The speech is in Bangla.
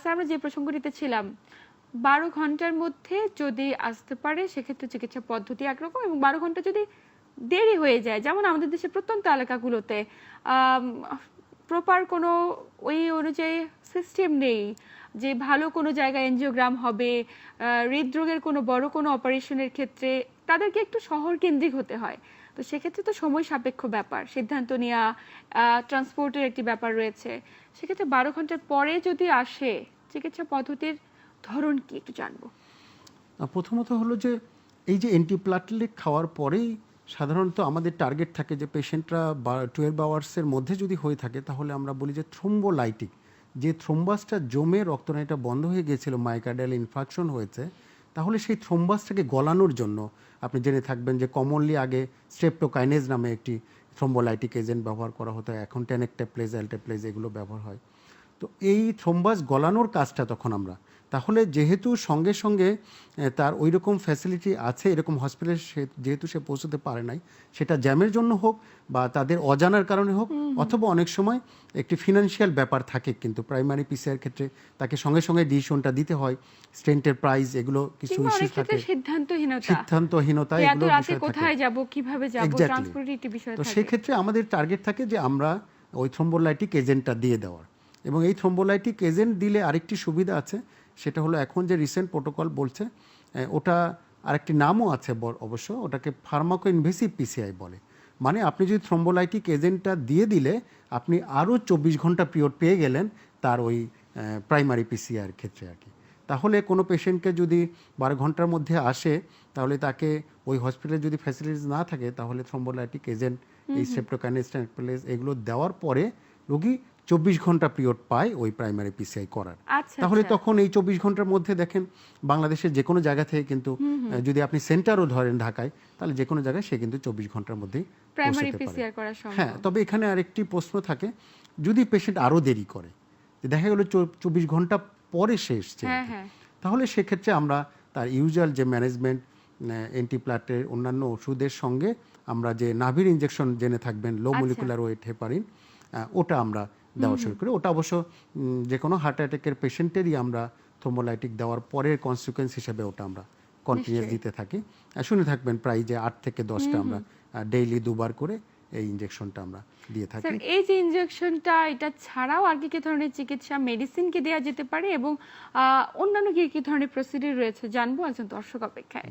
স্যার, আমরা যে প্রসঙ্গটিতে ছিলাম, বারো ঘণ্টার মধ্যে যদি আসতে পারে, সেক্ষেত্রে চিকিৎসা পদ্ধতি একরকম এবং বারো ঘণ্টা যদি দেরি হয়ে যায়, যেমন আমাদের দেশের প্রত্যন্ত এলাকাগুলোতে প্রপার কোনো ওই অনুযায়ী সিস্টেম নেই যে ভালো কোনো জায়গায় এনজিওগ্রাম হবে হৃদরোগের কোনো বড় কোনো অপারেশনের ক্ষেত্রে তাদেরকে একটু শহর কেন্দ্রিক হতে হয়। তো সেক্ষেত্রে তো সময় সাপেক্ষ ব্যাপার। সিদ্ধান্ত নেওয়া ট্রান্সপোর্টের একটি ব্যাপার রয়েছে। সেক্ষেত্রে বারো ঘণ্টার পরে যদি আসে, চিকিৎসা পদ্ধতির ধরন কি? একটু জানব। প্রথমত হলো যে, এই যে অ্যান্টিপ্লাটলিক খাওয়ার পরেই সাধারণত আমাদের টার্গেট থাকে যে পেশেন্টরা টুয়েলভ আওয়ার্সের মধ্যে যদি হয়ে থাকে, তাহলে আমরা বলি যে থ্রোম্বোলাইটিক যে থ্রোম্বাসটা জমে রক্তনালীটা বন্ধ হয়ে গিয়েছিল মাইকার্ডিয়াল ইনফাকশন হয়েছে তাহলে সেই থ্রোম্বাসটাকে গলানোর জন্য আপনি জেনে থাকবেন যে কমনলি আগে স্ট্রেপ্টোকাইনেজ নামে একটি থ্রোম্বোলাইটিক এজেন্ট ব্যবহার করা হতো, এখন টেনেকটেপ্লেজ অ্যালটেপ্লেজ এগুলো ব্যবহার হয়। তো এই থ্রোম্বাস গলানোর কাজটা তখন আমরা তাহলে যেহেতু সঙ্গে সঙ্গে তার ওই রকম ফ্যাসিলিটি আছে এরকম হসপিটালে সে যেহেতু সে পৌঁছতে পারে নাই সেটা জ্যামের জন্য হোক বা তাদের অজানার কারণে হোক অথবা অনেক সময় একটি ফিনান্সিয়াল ব্যাপার থাকে কিন্তু প্রাইমারি পিসিআর ক্ষেত্রে তাকে সঙ্গে সঙ্গে ডিসিশনটা দিতে হয় স্টেন্টের প্রাইস এগুলো কিছু ইস্যু থাকে। সিদ্ধান্তহীনতা। সিদ্ধান্তহীনতা এগুলো কোথায় যাব কীভাবে যাব Exactly. বিষয় তো থাকে। সেক্ষেত্রে আমাদের টার্গেট থাকে যে আমরা ওই থ্রোম্বোলাইটিক এজেন্টটা দিয়ে দেওয়ার। এবং এই থ্রোম্বোলাইটিক এজেন্ট দিলে আরেকটি সুবিধা আছে সেটা হলো এখন যে রিসেন্ট প্রোটোকল বলছে ওটা আরেকটি নামও আছে অবশ্য ওটাকে ফার্মাকো ইনভেসিভ পিসিআই বলে। মানে আপনি যদি থ্রোম্বোলাইটিক এজেন্টটা দিয়ে দিলে আপনি আরও চব্বিশ ঘণ্টা পিরিয়ড পেয়ে গেলেন তার ওই প্রাইমারি পিসিআর ক্ষেত্রে আর কি। তাহলে কোনো পেশেন্টকে যদি বারো ঘণ্টার মধ্যে আসে তাহলে তাকে ওই হসপিটালে যদি ফ্যাসিলিটিস না থাকে তাহলে থ্রোম্বোলাইটিক এজেন্ট এই সেপ্টোকাইনেস্টেন এগুলো দেওয়ার পরে রোগী চব্বিশ ঘণ্টা পিরিয়ড পায় ওই প্রাইমারি পিসিআই করার। আচ্ছা তাহলে আচ্ছা। তখন এই চব্বিশ ঘণ্টার মধ্যে দেখেন বাংলাদেশের যে কোনো জায়গা থেকে কিন্তু যদি আপনি সেন্টারও ধরেন ঢাকায় তাহলে যে কোনো জায়গায় সে কিন্তু চব্বিশ ঘণ্টার মধ্যেই হ্যাঁ তবে এখানে আরেকটি প্রশ্ন থাকে যদি পেশেন্ট আরও দেরি করে দেখা গেলো চব্বিশ ঘণ্টা পরে সে এসছে হ্যাঁ হ্যাঁ। তাহলে সেক্ষেত্রে আমরা তার ইউজুয়াল যে ম্যানেজমেন্ট অ্যান্টিপ্লাটের অন্যান্য ওষুধের সঙ্গে আমরা যে নাভির ইঞ্জেকশন জেনে থাকবেন লো। মলিকুলার ওয়েট হেপারিন ওটা আমরা দেওয়া শুরু করি। ওটা অবশ্য যে কোনো হার্ট অ্যাটাকের পেশেন্টেরই আমরা থ্রোমোলাইটিক দেওয়ার পরের কনসিকুয়েন্স হিসেবে ওটা আমরা কন্টিনিউস দিতে থাকি। শুনে থাকবেন প্রায় যে আট থেকে দশটা আমরা ডেইলি দুবার করে এই ইঞ্জেকশনটা আমরা দিয়ে থাকি। স্যার এই যে ইনজেকশনটা এটা ছাড়াও আর কি কি ধরনের চিকিৎসা মেডিসিন কি দেওয়া যেতে পারে এবং অন্যান্য কি কি ধরনের প্রসিডিউর রয়েছে জানব একজন দর্শক অপেক্ষায়।